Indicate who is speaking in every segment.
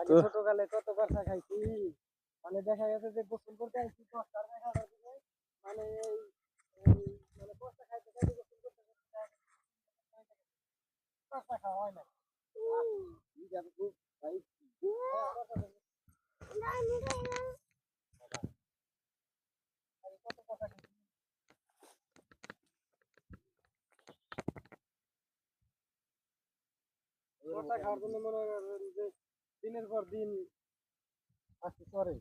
Speaker 1: আগে ছোটকালে কত কথা খাইছি মানে দেখা গেছে যে গোসল করতে দশটার দেখা যাচ্ছে মানে এই মানে কষ্ট খাইতে খাইতে গোসল করতে কষ্ট খাওয়া হয় না কত কথা খাওয়ার জন্য মনে হয় যে দিনের পর দিন আসতে চরে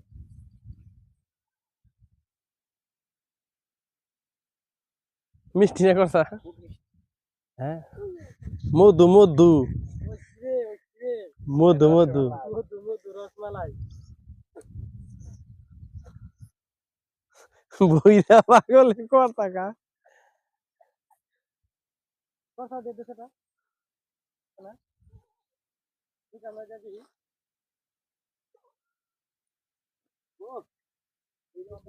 Speaker 2: মিষ্টি না করছা হ্যাঁ? মধু মধু। মধু মধু।
Speaker 1: মধু মধু রসমালাই।
Speaker 2: বইরা পাগলে কথা কা?
Speaker 1: কথা না না? ঠিক আছে যাবি ও এই যে তো ওই যে কথা তো তোরা কি করবি কথা খাস না তবে একদিন যে একদিন মা পাবে কথা খেলে দিনে নামাই গেছিলি
Speaker 2: নামা কোন এবার
Speaker 1: ওই ওই যে জানা দিন দেখাইছিলেন হুম এটা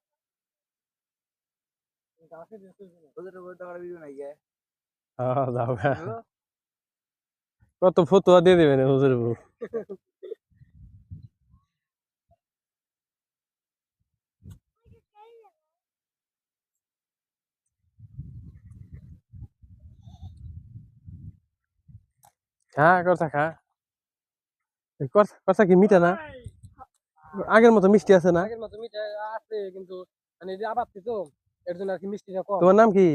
Speaker 2: কত ফতুয়া দিয়ে দেবেন হুজুর বউ? খা কথা খা। কথা কথা কি মিঠা না? আগের মতো মিষ্টি আছে না?
Speaker 1: আগের মতো মিঠা আছে কিন্তু মানে আবার তো এর জন্য আর কি মিষ্টিটা কম।
Speaker 2: তোমার নাম কি?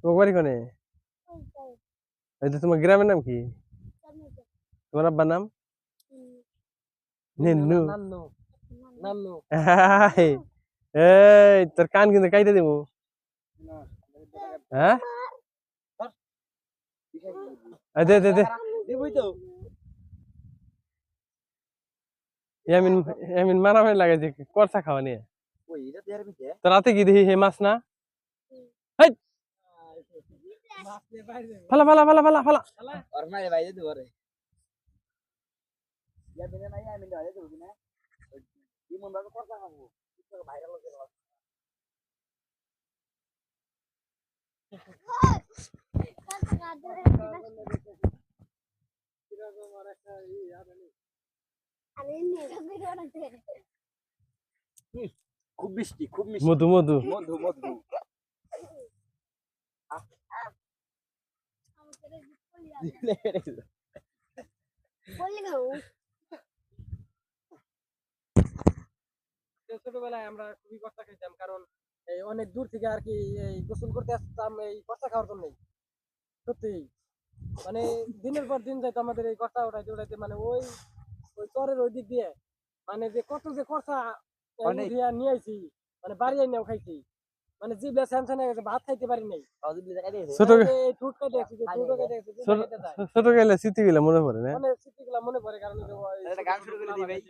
Speaker 2: তোমার বাড়ি কোনে? এই যে তোমার গ্রামের নাম কি? তোমার আব্বার নাম? নেন্নু।
Speaker 1: নান্নু। নান্নু
Speaker 2: এই, তোর কান কিন্তু কাইতে দিব। হ্যাঁ? দে দে দে।
Speaker 1: দিবই তো।
Speaker 2: ইয়ামিন ইয়ামিন মারামারি লাগাইছে করছা খাওয়া নিয়ে। রাতে কি? দেখি? হে মাছ না। ফালা ফালা ফালা ফালা ফালা!
Speaker 3: ইয়া আমি খাব মিষ্টি খুব মিষ্টি।
Speaker 2: মধু মধু।
Speaker 3: মধু মধু।
Speaker 1: ছোটবেলায় আমরা খুবই কষ্টা খাইতাম কারণ এই অনেক দূর থেকে আর কি এই গোসল করতে আসতাম এই কষ্টা খাওয়ার জন্যই। সত্যি। মানে দিনের পর দিন যাইতো আমাদের এই কষ্টা উঠাইতে উঠাইতে মানে ওই ওই চরের ওই দিক দিয়ে মানে যে কত যে কষা নিয়ে আইছি মানে বাড়ি আইনাও খাইছি। মানে জিবলা স্যামসাং হয়ে গেছে ভাত খাইতে পারি নাই।
Speaker 2: ছোট গেলে মনে পড়ে না?
Speaker 1: মানে স্মৃতিগুলা মনে পড়ে কারণ
Speaker 3: গান শুরু করে দিই ভাই।